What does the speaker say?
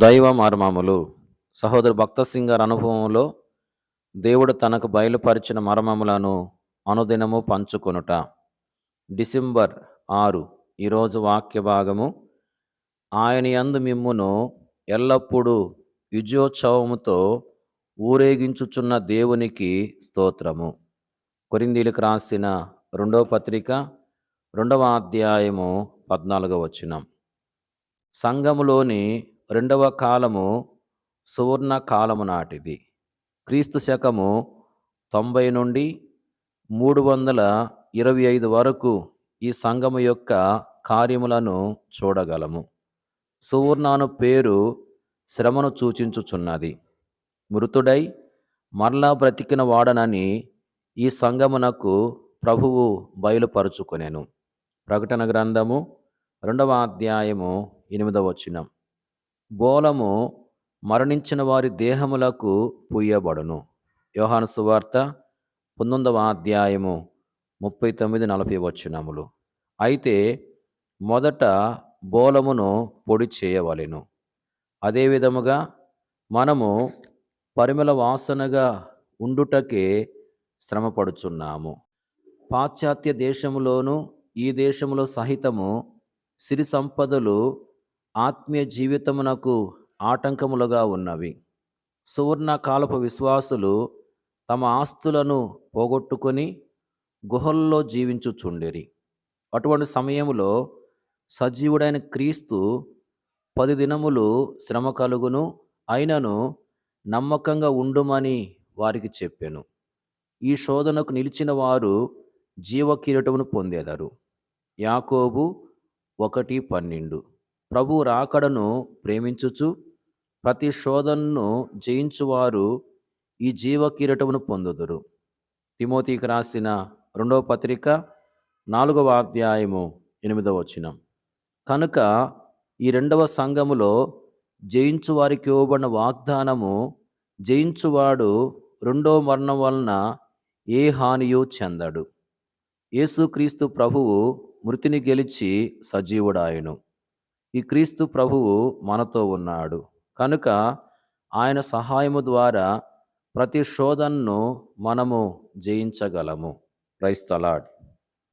దైవ మర్మములు. సహోదరు భక్త సింగ్ గారి అనుభవంలో దేవుడు తనకు బయలుపరిచిన మర్మములను అనుదినము పంచుకొనుట. డిసెంబర్ ఆరు ఈరోజు వాక్య భాగము. ఆయన యందు మిమ్మును ఎల్లప్పుడూ విజయోత్సవముతో ఊరేగించుచున్న దేవునికి స్తోత్రము. కొరిందీలకు రాసిన రెండవ పత్రిక రెండవ అధ్యాయము పద్నాలుగవ వచనం. సంఘములోని రెండవ కాలము సువర్ణ కాలము నాటిది. క్రీస్తు శకము తొంభై నుండి మూడు వందల ఇరవై ఐదు వరకు ఈ సంఘము యొక్క కార్యములను చూడగలము. సువర్ణాను పేరు శ్రమను సూచించుచున్నది. మృతుడై మరలా బ్రతికిన వాడనని ఈ సంగమునకు ప్రభువు బయలుపరుచుకొనెను. ప్రకటన గ్రంథము రెండవ అధ్యాయము ఎనిమిదవ వచనం. బోలము మరణించిన వారి దేహములకు పూయబడును. యోహాను సువార్త పంతొమ్మిదవ అధ్యాయము ముప్పై తొమ్మిది నలభై వచనములు. అయితే మొదట బోలమును పొడి చేయవలెను. అదే విధముగా మనము పరిమళ వాసనగా ఉండుటకే శ్రమపడుచున్నాము. పాశ్చాత్య దేశములోను ఈ దేశములో సహితము సిరి సంపదలు ఆత్మీయ జీవితమునకు ఆటంకములుగా ఉన్నవి. సువర్ణ కాలపు విశ్వాసులు తమ ఆస్తులను పోగొట్టుకొని గుహల్లో జీవించుచుండిరి. అటువంటి సమయంలో సజీవుడైన క్రీస్తు పది దినములు శ్రమ కలుగును అయినను నమ్మకంగా ఉండుమని వారికి చెప్పాను. ఈ శోధనకు నిలిచిన వారు జీవ కిరీటమును పొందేదారు. యాకోబు ఒకటి పన్నెండు. ప్రభు రాకడను ప్రేమించుచు ప్రతి శోధనను జయించువారు ఈ జీవ కిరీటమును పొందుదురు. తిమోతికి రాసిన రెండవ పత్రిక నాలుగవ అధ్యాయము ఎనిమిదవ వచనం. కనుక ఈ రెండవ సంఘములో జయించు వారికి ఇవ్వబడిన వాగ్దానము జయించువాడు రెండో మరణం వలన ఏ హానియు చెందడు. యేసుక్రీస్తు ప్రభువు మృతిని గెలిచి సజీవుడాయను. ఈ క్రీస్తు ప్రభువు మనతో ఉన్నాడు. కనుక ఆయన సహాయము ద్వారా ప్రతి శోధనను మనము జయించగలము. క్రైస్తలాడ్